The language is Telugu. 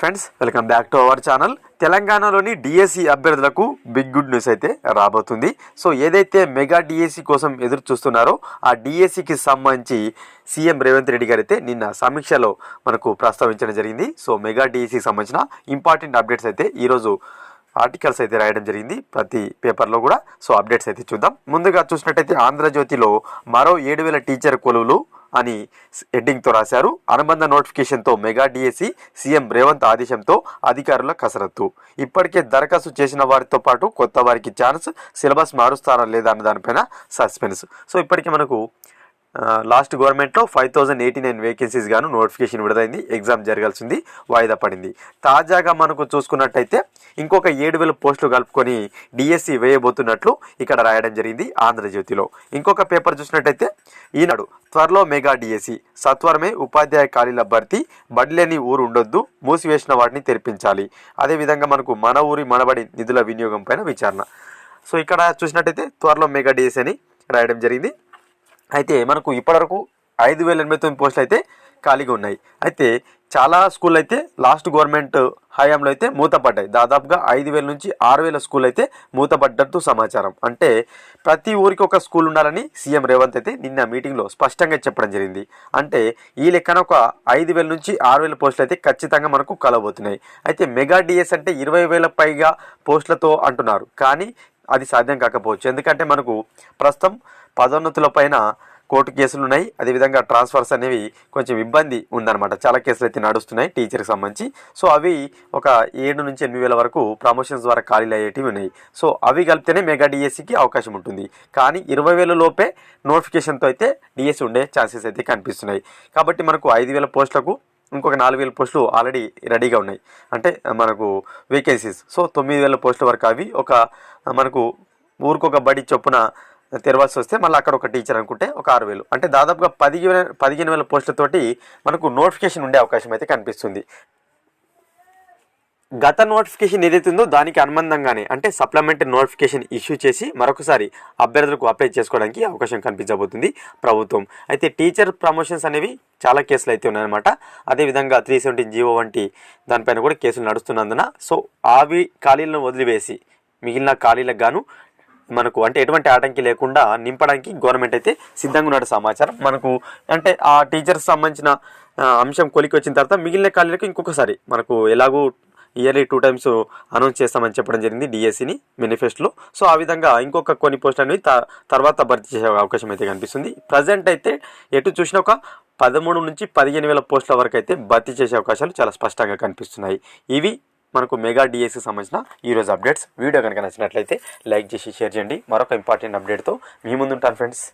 Friends welcome back to our channel తెలంగాణలోని డిఎస్సి అభ్యర్థులకు బిగ్ గుడ్ న్యూస్ అయితే రాబోతుంది. సో ఏదైతే మెగా డిఎస్సి కోసం ఎదురు చూస్తున్నారో ఆ డిఎస్సికి సంబంధించి సీఎం రేవంత్ రెడ్డి గారు అయితే నిన్న సమీక్షలో మనకు ప్రస్తావించడం జరిగింది. సో మెగా డిఎస్సికి సంబంధించిన ఇంపార్టెంట్ అప్డేట్స్ అయితే ఈరోజు ఆర్టికల్స్ అయితే రాయడం జరిగింది. ప్రతి పేపర్లో కూడా. సో అప్డేట్స్ అయితే చూద్దాం. ముందుగా చూసినట్టయితే ఆంధ్రజ్యోతిలో మరో ఏడు వేల టీచర్ కొలువులు అని హెడ్డింగ్తో రాశారు. అనుబంధ నోటిఫికేషన్తో మెగా డిఎస్సి సీఎం రేవంత్ ఆదేశంతో అధికారుల కసరత్తు. ఇప్పటికే దరఖాస్తు చేసిన వారితో పాటు కొత్త వారికి ఛాన్స్ సిలబస్ మారుస్తారా లేదా అన్న దానిపైన సస్పెన్స్. సో ఇప్పటికే మనకు లాస్ట్ గవర్నమెంట్లో five thousand eighty nine vacancies గాను నోటిఫికేషన్ విడుదలైంది ఎగ్జామ్ జరగాల్సింది వాయిదా పడింది. తాజాగా మనకు చూసుకున్నట్టయితే ఇంకొక ఏడు వేల పోస్టులు కలుపుకొని డిఎస్సి వేయబోతున్నట్లు ఇక్కడ రాయడం జరిగింది ఆంధ్రజ్యోతిలో. ఇంకొక పేపర్ చూసినట్టయితే ఈనాడు త్వరలో మెగా డిఎస్సి సత్వరమే ఉపాధ్యాయ ఖాళీల భర్తీ బడిలేని ఊరు ఉండొద్దు మూసివేసిన వాటిని తెరిపించాలి. అదేవిధంగా మనకు మన ఊరి మనబడి నిధుల వినియోగం పైన విచారణ. సో ఇక్కడ చూసినట్టయితే త్వరలో మెగా డిఎస్సి అని రాయడం జరిగింది. అయితే మనకు ఇప్పటివరకు ఐదు వేల ఎనభై తొమ్మిది పోస్టులు అయితే ఖాళీగా ఉన్నాయి. అయితే చాలా స్కూల్ అయితే లాస్ట్ గవర్నమెంట్ హయాంలో అయితే మూతపడ్డాయి. దాదాపుగా ఐదు వేల నుంచి ఆరు వేల స్కూల్ అయితే మూతపడ్డట్టు సమాచారం. అంటే ప్రతి ఊరికి ఒక స్కూల్ ఉండాలని సీఎం రేవంత్ అయితే నిన్న మీటింగ్లో స్పష్టంగా చెప్పడం జరిగింది. అంటే ఈ లెక్కన ఒక ఐదు వేల నుంచి ఆరు వేల పోస్టులు అయితే ఖచ్చితంగా మనకు కలవబోతున్నాయి. అయితే మెగా డిఎస్ అంటే ఇరవై వేల పైగా పోస్టులతో అంటున్నారు. కానీ అది సాధ్యం కాకపోవచ్చు. ఎందుకంటే మనకు ప్రస్తుతం పదోన్నతుల పైన కోర్టు కేసులు ఉన్నాయి. అదేవిధంగా ట్రాన్స్ఫర్స్ అనేవి కొంచెం ఇబ్బంది ఉందన్నమాట. చాలా కేసులు అయితే నడుస్తున్నాయి టీచర్కి సంబంధించి. సో అవి ఒక ఏడు నుంచి ఎనిమిది వేల వరకు ప్రమోషన్స్ ద్వారా ఖాళీలు అయ్యేటివి ఉన్నాయి. సో అవి కలిపితేనే మెగా డిఎస్సికి అవకాశం ఉంటుంది. కానీ ఇరవై వేల లోపే నోటిఫికేషన్తో అయితే డిఎస్సి ఉండే ఛాన్సెస్ అయితే కనిపిస్తున్నాయి. కాబట్టి మనకు ఐదు వేల పోస్టులకు ఇంకొక నాలుగు వేల పోస్టులు ఆల్రెడీ రెడీగా ఉన్నాయి. అంటే మనకు వేకెన్సీస్. సో తొమ్మిది వేల పోస్టుల వరకు అవి ఒక మనకు ఊరికొక బడి చొప్పున తెరవాల్సి వస్తే మళ్ళీ అక్కడ ఒక టీచర్ అనుకుంటే ఒక ఆరు వేలు. అంటే దాదాపుగా పదిహేను పదిహేను వేల పోస్టులతోటి మనకు నోటిఫికేషన్ ఉండే అవకాశం అయితే కనిపిస్తుంది. గత నోటిఫికేషన్ ఏదైతే ఉందో దానికి అనుబంధంగానే అంటే సప్లిమెంటరీ నోటిఫికేషన్ ఇష్యూ చేసి మరొకసారి అభ్యర్థులకు అప్లై చేసుకోవడానికి అవకాశం కనిపించబోతుంది ప్రభుత్వం. అయితే టీచర్ ప్రమోషన్స్ అనేవి చాలా కేసులు అయితే ఉన్నాయన్నమాట. అదేవిధంగా త్రీ సెవెంటీన్ జీవో వంటి దానిపైన కూడా కేసులు నడుస్తున్నందున సో అవి ఖాళీలను వదిలివేసి మిగిలిన ఖాళీలకు గాను మనకు అంటే ఎటువంటి ఆటంకి లేకుండా నింపడానికి గవర్నమెంట్ అయితే సిద్ధంగా ఉన్నట్టు సమాచారం. మనకు అంటే ఆ టీచర్స్ సంబంధించిన అంశం కొలికి వచ్చిన తర్వాత మిగిలిన ఖాళీలకు ఇంకొకసారి మనకు ఎలాగూ ఇయర్లీ టూ టైమ్స్ అనౌన్స్ చేస్తామని చెప్పడం జరిగింది డిఎస్సిని మేనిఫెస్టోలో. సో ఆ విధంగా ఇంకొక కొన్ని పోస్టులు అనేవి త- తర్వాత భర్తీ చేసే అవకాశం అయితే కనిపిస్తుంది. ప్రజెంట్ అయితే ఎటు చూసినా ఒక పదమూడు నుంచి పదిహేను వేల పోస్టుల వరకు అయితే భర్తీ చేసే అవకాశాలు చాలా స్పష్టంగా కనిపిస్తున్నాయి. ఇవి మనకు మెగా డిఎస్కి సంబంధించిన ఈరోజు అప్డేట్స్ వీడియో కనుక నచ్చినట్లయితే లైక్ చేసి షేర్ చేయండి. మరొక ఇంపార్టెంట్ అప్డేట్తో మీ ముందుంటాను ఫ్రెండ్స్